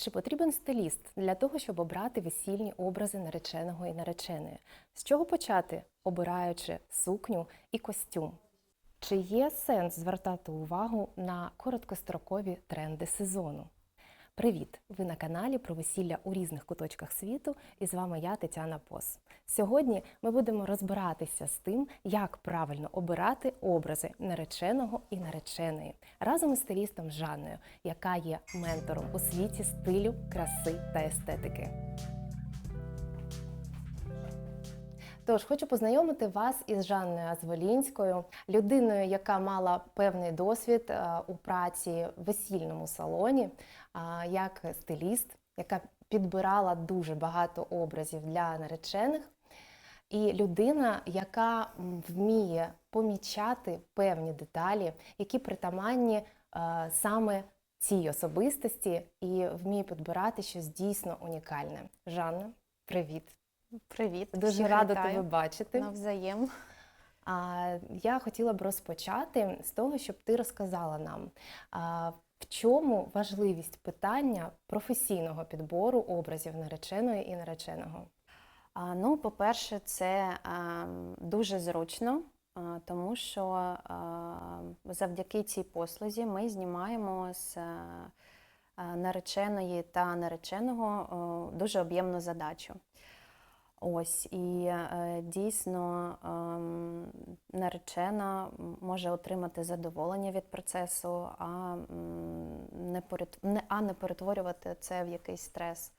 Чи потрібен стиліст для того, щоб обрати весільні образи нареченого і нареченої? З чого почати, обираючи сукню і костюм? Чи є сенс звертати увагу на короткострокові тренди сезону? Привіт! Ви на каналі про весілля у різних куточках світу, і з вами я, Тетяна Пос. Сьогодні ми будемо розбиратися з тим, як правильно обирати образи нареченого і нареченої разом із стилістом Жанною, яка є ментором у світі стилю, краси та естетики. Тож хочу познайомити вас із Жанною Азволінською, людиною, яка мала певний досвід е, у праці в весільному салоні, як стиліст, яка підбирала дуже багато образів для наречених, і людина, яка вміє помічати певні деталі, які притаманні е, саме цій особистості, і вміє підбирати щось дійсно унікальне. Жанна, привіт! Привіт, Дуже всіх рада вітаю. тебе бачити. Навзаєм. А, я хотіла б розпочати з того, щоб ти розказала нам, а, в чому важливість питання професійного підбору образів нареченої і нареченого. А, ну, по-перше, це а, дуже зручно, а, тому що а, завдяки цій послузі ми знімаємо з а, нареченої та нареченого дуже об'ємну задачу. Ось і е, дійсно ем, наречена може отримати задоволення від процесу, а не а не перетворювати це в якийсь стрес.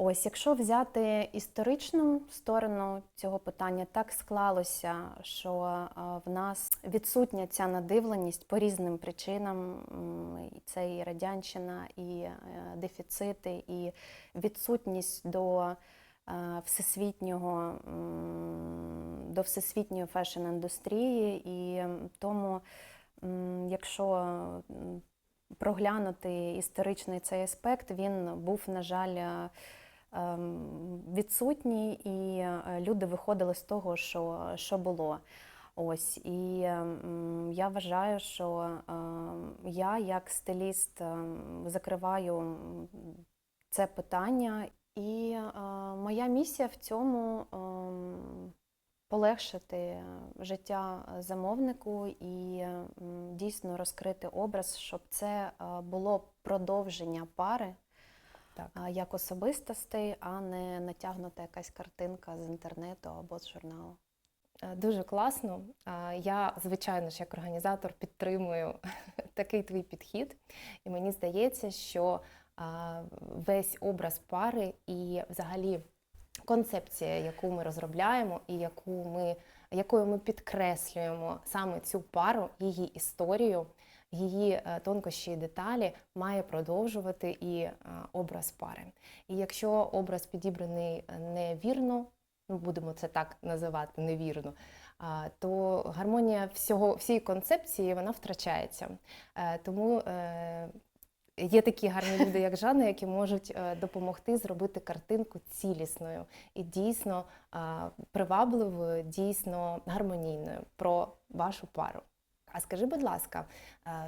Ось, якщо взяти історичну сторону цього питання, так склалося, що е, в нас відсутня ця надивленість по різним причинам. Це і радянщина, і е, дефіцити, і відсутність до всесвітнього до всесвітньої фешн-індустрії, і тому, якщо проглянути історичний цей аспект, він був, на жаль, е, ем, відсутній, і е, люди виходили з того, що, що було. Ось. І ем, я вважаю, що ем, я як стиліст закриваю це питання, і е, моя місія в цьому ем, полегшити життя замовнику і м, дійсно розкрити образ, щоб це е, було продовження пари Так. а, як особистостей, а не натягнута якась картинка з інтернету або з журналу. Е, Дуже класно. Я, звичайно ж, як організатор підтримую такий твій підхід, і мені здається, що весь образ пари і взагалі концепція, яку ми розробляємо, і яку ми, якою ми підкреслюємо саме цю пару, її історію, її е, тонкощі і деталі, має продовжувати і е, образ пари. І якщо образ підібраний невірно, ну будемо це так називати невірно, то гармонія всього всієї концепції вона втрачається. Е, Тому є такі гарні люди, як Жанна, які можуть е, допомогти зробити картинку цілісною і дійсно привабливою, дійсно гармонійною про вашу пару. А скажи, будь ласка,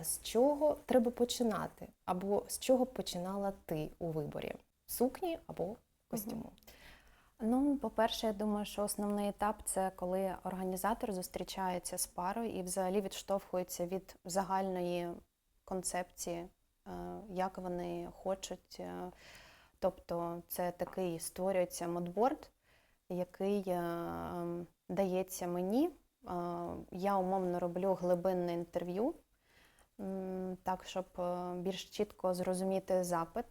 з чого треба починати? Або з чого починала ти у виборі? Сукні або костюму? Ну, по-перше, я думаю, що основний етап це коли організатор зустрічається з парою і взагалі відштовхується від загальної концепції, як вони хочуть. е, Тобто це такий створюється модборд, який е, ем, дається мені. Е, Я умовно роблю глибинне інтерв'ю, так, щоб е, більш чітко зрозуміти запит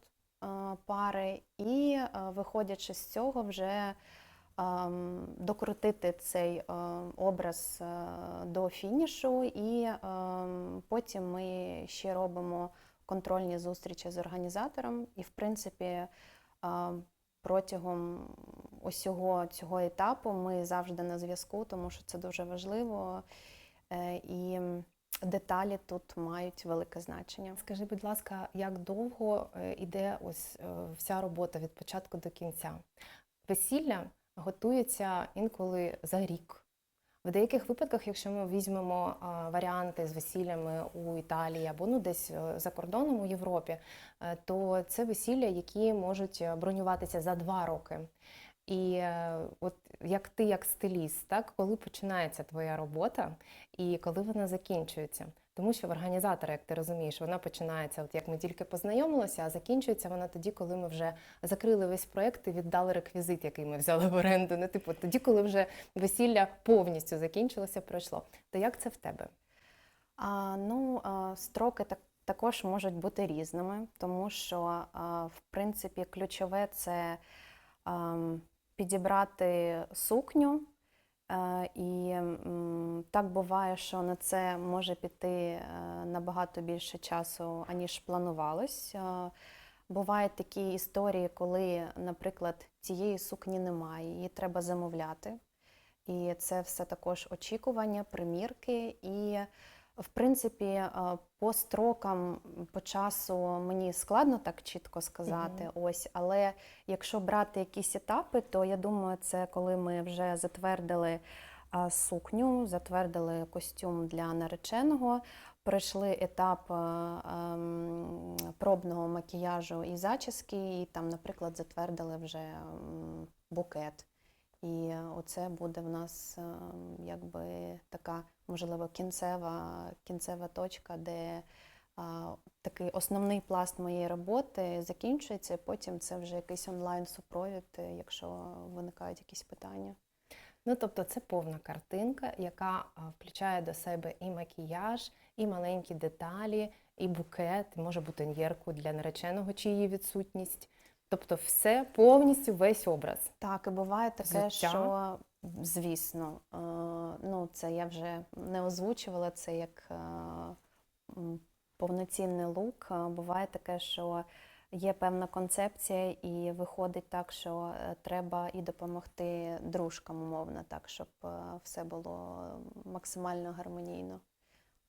е, пари, і е, виходячи з цього, вже ем, докрутити цей е, образ е, до фінішу, і ем, потім ми ще робимо контрольні зустрічі з організатором. І, в принципі, е, протягом усього цього етапу ми завжди на зв'язку, тому що це дуже важливо. Е, І деталі тут мають велике значення. Скажи, будь ласка, як довго е, іде ось е, вся робота від початку до кінця? Весілля готується інколи за рік. В деяких випадках, якщо ми візьмемо варіанти з весіллями у Італії або ну десь е, за кордоном у Європі, е, то це весілля, які можуть бронюватися за два роки. І е, от як ти, як стиліст, так коли починається твоя робота і коли вона закінчується? Тому що в організатора, як ти розумієш, вона починається, от як ми тільки познайомилися, а закінчується вона тоді, коли ми вже закрили весь проект і віддали реквізит, який ми взяли в оренду. Не типу тоді, коли вже весілля повністю закінчилося, пройшло. То як це в тебе? А, ну, а, строки так, також можуть бути різними, тому що, в принципі, ключове це підібрати сукню. Е, І так буває, що на це може піти е, набагато більше часу, аніж планувалось. Е, Бувають такі історії, коли, наприклад, цієї сукні немає, її треба замовляти. І це все також очікування, примірки. І, в принципі, по строкам, по часу мені складно так чітко сказати. Ось, але якщо брати якісь етапи, то я думаю, це коли ми вже затвердили а, сукню, затвердили костюм для нареченого, пройшли етап ем, пробного макіяжу і зачіски, і там, наприклад, затвердили вже букет. І оце буде в нас ем, якби така, можливо, кінцева, кінцева точка, де а, такий основний пласт моєї роботи закінчується, потім це вже якийсь онлайн-супровід, е, якщо виникають якісь питання. Ну, тобто, це повна картинка, яка включає до себе і макіяж, і маленькі деталі, і букет, може бутоньєрку для нареченого, чи її відсутність. Тобто, все повністю весь образ. Так, і буває таке, Взуття? що звісно, е, ну це я вже не озвучувала це як е, повноцінний лук. Буває таке, що є певна концепція, і виходить так, що е, треба і допомогти дружкам, умовно, так, щоб все було максимально гармонійно.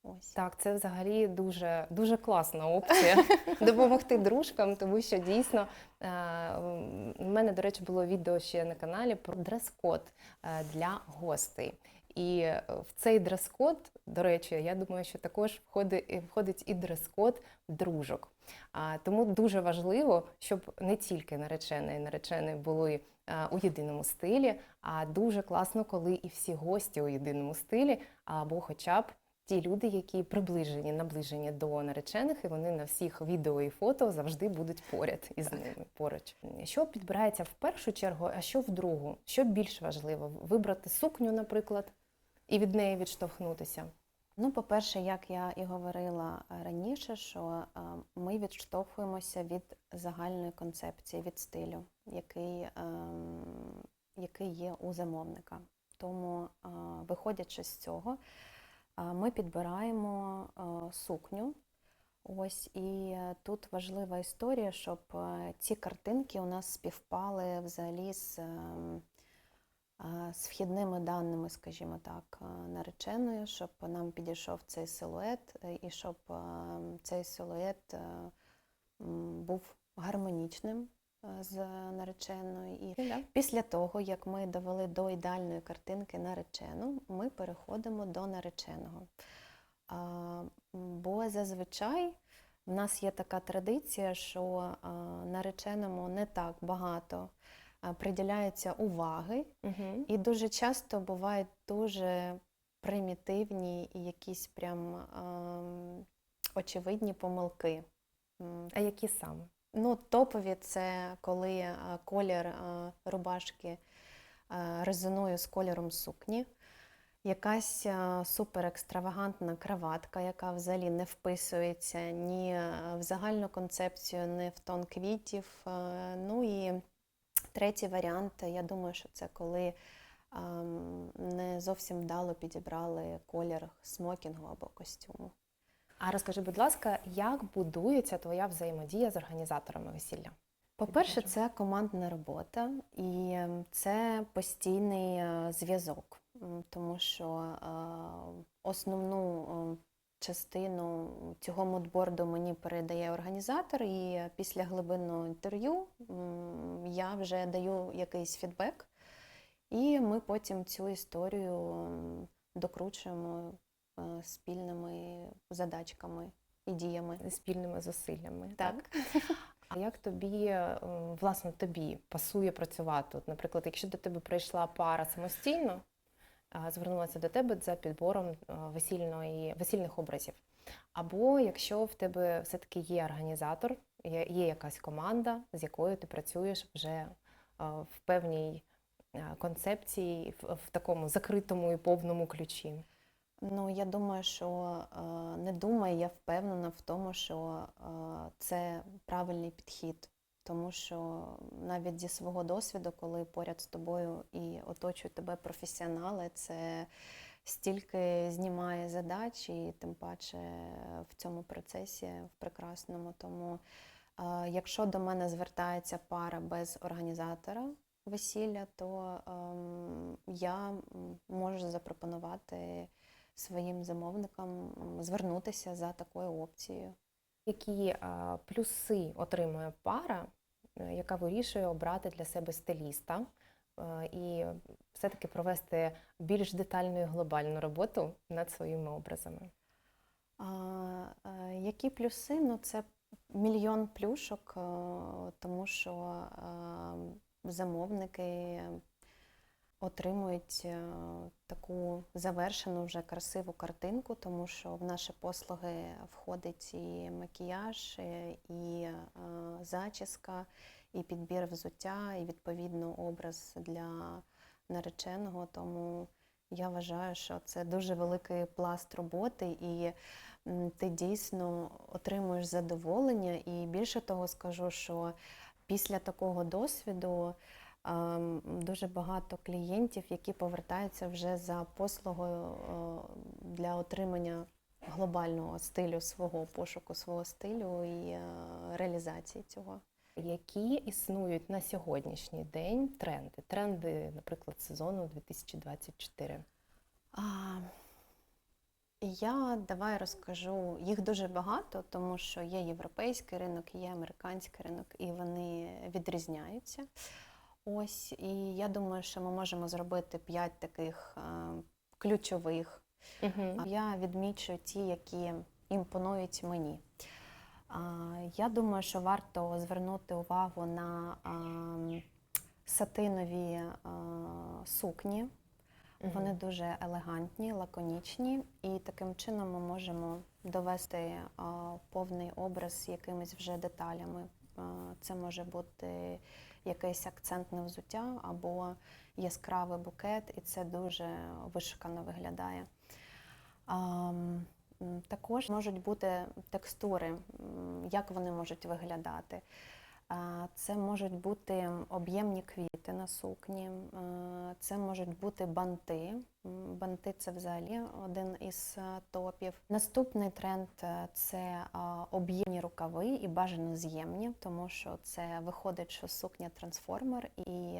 Ось. Так, це взагалі дуже, дуже класна опція допомогти дружкам, тому що дійсно е, у мене, до речі, було відео ще на каналі про дрес-код е, для гостей. І е, в цей дрес-код, до речі, я думаю, що також входить, і- входить і дрес-код дружок. А, тому дуже важливо, щоб не тільки наречена і наречений були у єдиному стилі, а дуже класно, коли і всі гості у єдиному стилі, або хоча б ті люди, які приближені, наближені до наречених, і вони на всіх відео і фото завжди будуть поряд із ними поруч. Що підбирається в першу чергу, а що в другу? Що більш важливо? Вибрати сукню, наприклад, і від неї відштовхнутися. Ну, по-перше, як я і говорила раніше, що е, ми відштовхуємося від загальної концепції, від стилю, який, ем, який є у замовника. Тому, е, виходячи з цього, ми підбираємо е, сукню. Ось і е, тут важлива історія, щоб е, ці картинки у нас співпали взагалі з, ем, з вхідними даними, скажімо так, а, нареченої, щоб нам підійшов цей силует, і щоб е, цей силует був гармонічним з нареченою. І після того, як ми довели до ідеальної картинки наречену, ми переходимо до нареченого. Бо зазвичай в нас є така традиція, що нареченому не так багато приділяється уваги, Угу. і дуже часто бувають дуже примітивні і якісь прям очевидні помилки. А які саме? Ну, топові це коли е, колір е, рубашки е, резонує з кольором сукні. Якась е, супер екстравагантна краватка, яка взагалі не вписується ні в загальну концепцію, ні в тон квітів. Ну і третій варіант, я думаю, що це коли ем, не зовсім вдало підібрали колір смокінгу або костюму. А розкажи, будь ласка, як будується твоя взаємодія з організаторами весілля? По-перше, це командна робота і це постійний е, зв'язок, тому що е, основну е, частину цього мудборду мені передає організатор, і після глибинного інтерв'ю я вже даю якийсь фідбек. І ми потім цю історію докручуємо спільними задачками і діями. спільними зусиллями. Так. А як тобі, е, власне, тобі пасує працювати? От, наприклад, якщо до тебе прийшла пара самостійно, звернулася до тебе за підбором е, весільної, весільних образів. Або якщо в тебе все-таки є організатор, є, якась команда, з якою ти працюєш вже е, в певній е, концепції, в такому закритому і повному ключі. Ну, я думаю, що е, не думаю, я впевнена в тому, що е, це правильний підхід. Тому що навіть зі свого досвіду, коли поряд з тобою і оточують тебе професіонали, це стільки знімає задач, і тим паче в цьому процесі в прекрасному. Тому, е, якщо до мене звертається пара без організатора весілля, то ем, я можу запропонувати своїм замовникам звернутися за такою опцією. Які е, плюси отримує пара, е, яка вирішує обрати для себе стиліста е, і все-таки провести більш детальну і глобальну роботу над своїми образами? А, які плюси? Ну, це мільйон плюшок, тому що замовники отримують е, таку завершену вже красиву картинку, тому що в наші послуги входить і макіяж, е, і е, зачіска, і підбір взуття, і відповідно образ для нареченого. Тому я вважаю, що це дуже великий пласт роботи, і ти дійсно отримуєш задоволення. І більше того скажу, що після такого досвіду дуже багато клієнтів, які повертаються вже за послугою е, для отримання глобального стилю свого пошуку свого стилю і е, реалізації цього. Які існують на сьогоднішній день тренди? Тренди, наприклад, сезону 2024. А, я давай розкажу. Їх дуже багато, тому що є європейський ринок, є американський ринок, і вони відрізняються. Ось, і я думаю, що ми можемо зробити п'ять таких е, ключових. Угу. Я відмічу ті, які імпонують мені. Я думаю, що варто звернути увагу на ам, сатинові а, сукні. Вони дуже елегантні, лаконічні, і таким чином ми можемо довести повний образ якимись вже деталями. Це може бути якийсь акцентне взуття або яскравий букет, і це дуже вишукано виглядає. Також можуть бути текстури, як вони можуть виглядати. Це можуть бути об'ємні квіти на сукні, е, це можуть бути банти. Банти це взагалі один із е, топів. Наступний тренд е, це об'ємні рукави і бажано з'ємні, тому що це виходить, що сукня трансформер, і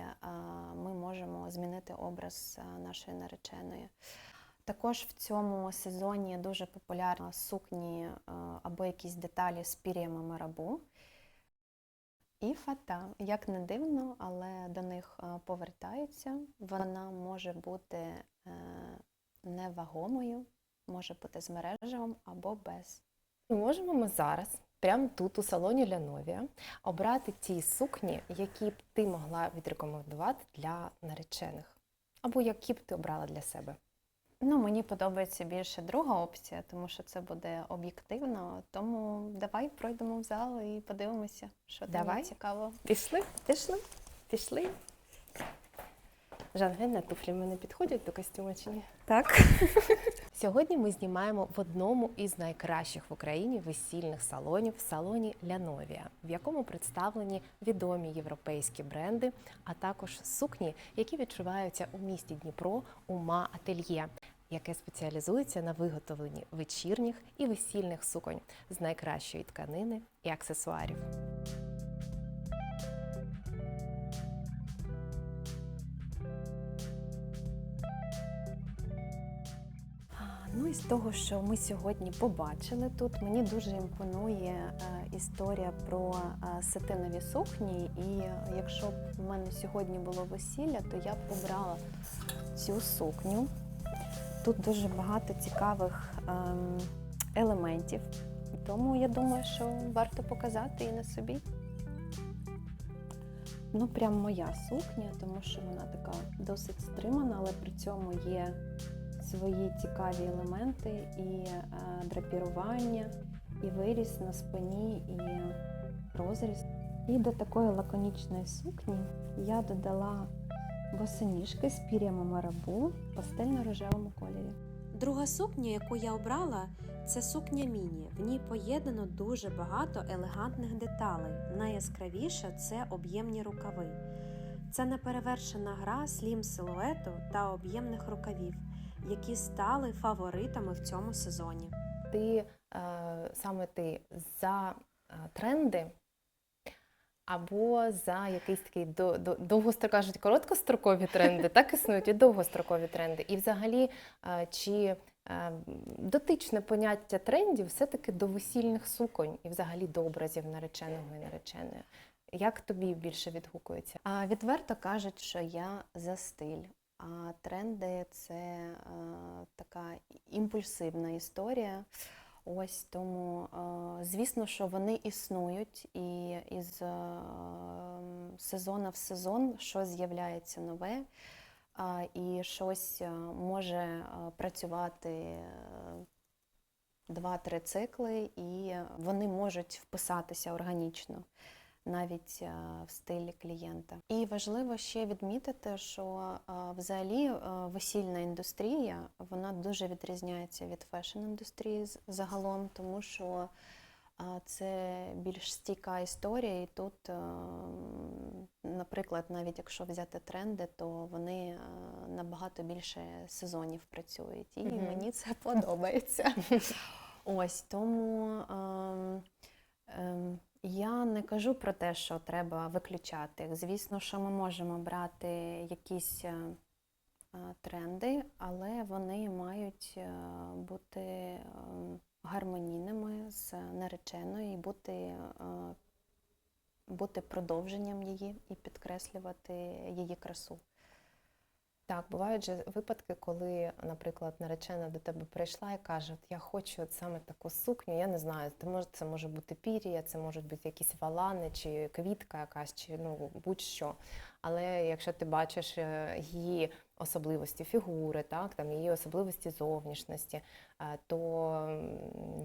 ми можемо змінити образ нашої нареченої. Також в цьому сезоні дуже популярні сукні е, або якісь деталі з пір'ями марабу. І фата, як не дивно, але до них е, повертаються. Вона може бути е, невагомою, може бути з мережевим або без. Можемо ми зараз, прямо тут, у салоні Ляновія, обрати ті сукні, які б ти могла відрекомендувати для наречених, або які б ти обрала для себе. Ну, мені подобається більше друга опція, тому що це буде об'єктивно. Тому давай пройдемо в зал і подивимося, що Давай. є цікаво. Пішли? Пішли? Пішли. Жан, глянь на туфлі мене підходять до костюма чи ні? Так. Сьогодні ми знімаємо в одному із найкращих в Україні весільних салонів в салоні Ляновія, в якому представлені відомі європейські бренди, а також сукні, які відчуваються у місті Дніпро Ума Ательє, яке спеціалізується на виготовленні вечірніх і весільних суконь з найкращої тканини і аксесуарів. Ну із того, що ми сьогодні побачили тут, мені дуже імпонує е, історія про е, сатинові сукні. І е, якщо б в мене сьогодні було весілля, то я б обрала цю сукню. Тут дуже багато цікавих ем, елементів. Тому я думаю, що варто показати і на собі. Ну, прям моя сукня, тому що вона така досить стримана, але при цьому є свої цікаві елементи і е, драпірування, і виріз на спині, і розріз. І до такої лаконічної сукні я додала босоніжки з пір'ями марабу в пастельно-рожевому кольорі. Друга сукня, яку я обрала, це сукня міні. В ній поєднано дуже багато елегантних деталей. Найяскравіше це об'ємні рукави. Це неперевершена гра слім силуету та об'ємних рукавів, які стали фаворитами в цьому сезоні. Ти е, саме ти за е, тренди або за якийсь такий до, до, довгостро кажуть короткострокові тренди, так існують і довгострокові тренди. І взагалі, е, чи е, дотичне поняття трендів все-таки до весільних суконь і взагалі до образів нареченого і нареченої. Як тобі більше відгукується? А відверто кажуть, що я за стиль. А тренди це е, така імпульсивна історія. Ось тому, е, звісно, що вони існують, і із сезона сезону в сезон щось з'являється нове, і щось е, може е, працювати е, два-три цикли, і вони можуть вписатися органічно навіть е, в стилі клієнта. І важливо ще відмітити, що е, взагалі е, весільна індустрія вона дуже відрізняється від фешн-індустрії загалом, тому що е, це більш стійка історія, і тут, е, наприклад, навіть якщо взяти тренди, то вони е, набагато більше сезонів працюють, і Мгм. мені це подобається. Ось тому. ем, ем, я не кажу про те, що треба виключати. Звісно, що ми можемо брати якісь е, е, тренди, але вони мають е, бути гармонійними з нареченою і бути, бути продовженням її і підкреслювати її красу. Так, бувають же випадки, коли, наприклад, наречена до тебе прийшла і каже, от я хочу от саме таку сукню, я не знаю, це може, це може бути пір'я, це можуть бути якісь валани, чи квітка якась, чи ну будь-що. Але якщо ти бачиш е, її особливості фігури, так, там її особливості зовнішності, е, то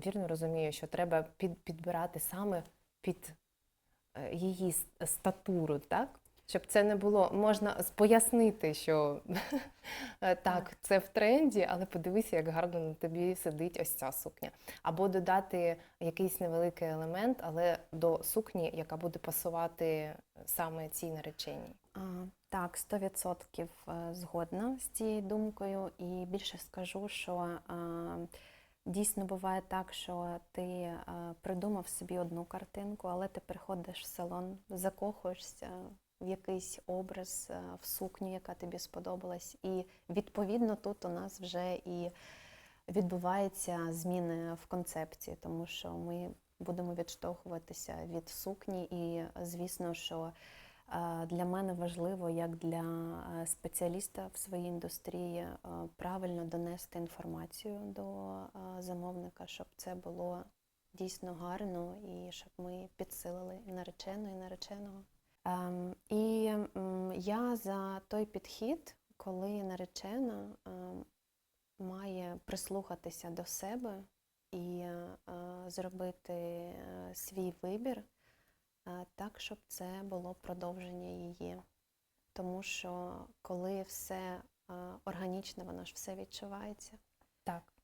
вірно розумію, що треба під, підбирати саме під е, її статуру, так? Щоб це не було, можна пояснити, що е, так, це в тренді, але подивися, як гарно на тобі сидить ось ця сукня. Або додати якийсь невеликий елемент, але до сукні, яка буде пасувати саме цій нареченій. Так, 100% е, згодна з цією думкою. І більше скажу, що а, дійсно буває так, що ти придумав собі одну картинку, але ти приходиш в салон, закохуєшся в якийсь образ, е, в сукню, яка тобі сподобалась. І відповідно тут у нас вже і відбуваються зміни в концепції, тому що ми будемо відштовхуватися від сукні, і звісно, що е, для мене важливо, як для е, спеціаліста в своїй індустрії, правильно донести інформацію до замовника, щоб це було дійсно гарно і щоб ми підсилили і наречену, і нареченого. Ем, І я за той підхід, коли наречена ем, має прислухатися до себе і е, зробити е, свій вибір е, так, щоб це було продовження її. Тому що коли все органічне, воно ж все відчувається. Так,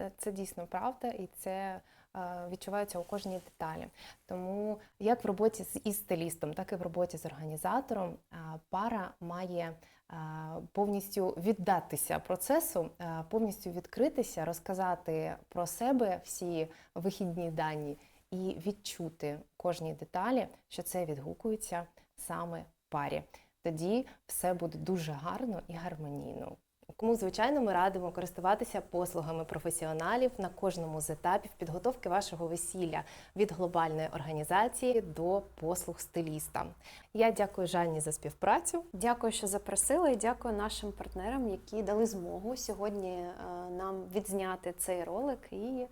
Це- це дійсно правда, і це е, відчувається у кожній деталі. Тому як в роботі з із стилістом, так і в роботі з організатором е, пара має е, повністю віддатися процесу, е, повністю відкритися, розказати про себе всі вихідні дані і відчути кожній деталі, що це відгукується саме парі. Тоді все буде дуже гарно і гармонійно. Кому, звичайно, ми радимо користуватися послугами професіоналів на кожному з етапів підготовки вашого весілля від глобальної організації до послуг стиліста. Я дякую Жанні за співпрацю. Дякую, що запросили, і дякую нашим партнерам, які дали змогу сьогодні е, нам відзняти цей ролик і е,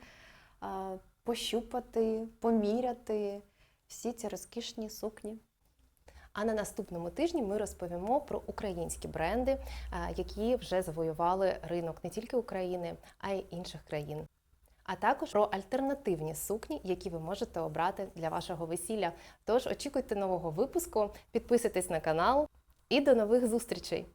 пощупати, поміряти всі ці розкішні сукні. А на наступному тижні ми розповімо про українські бренди, е, які вже завоювали ринок не тільки України, а й інших країн. А також про альтернативні сукні, які ви можете обрати для вашого весілля. Тож очікуйте нового випуску, підписуйтесь на канал і до нових зустрічей!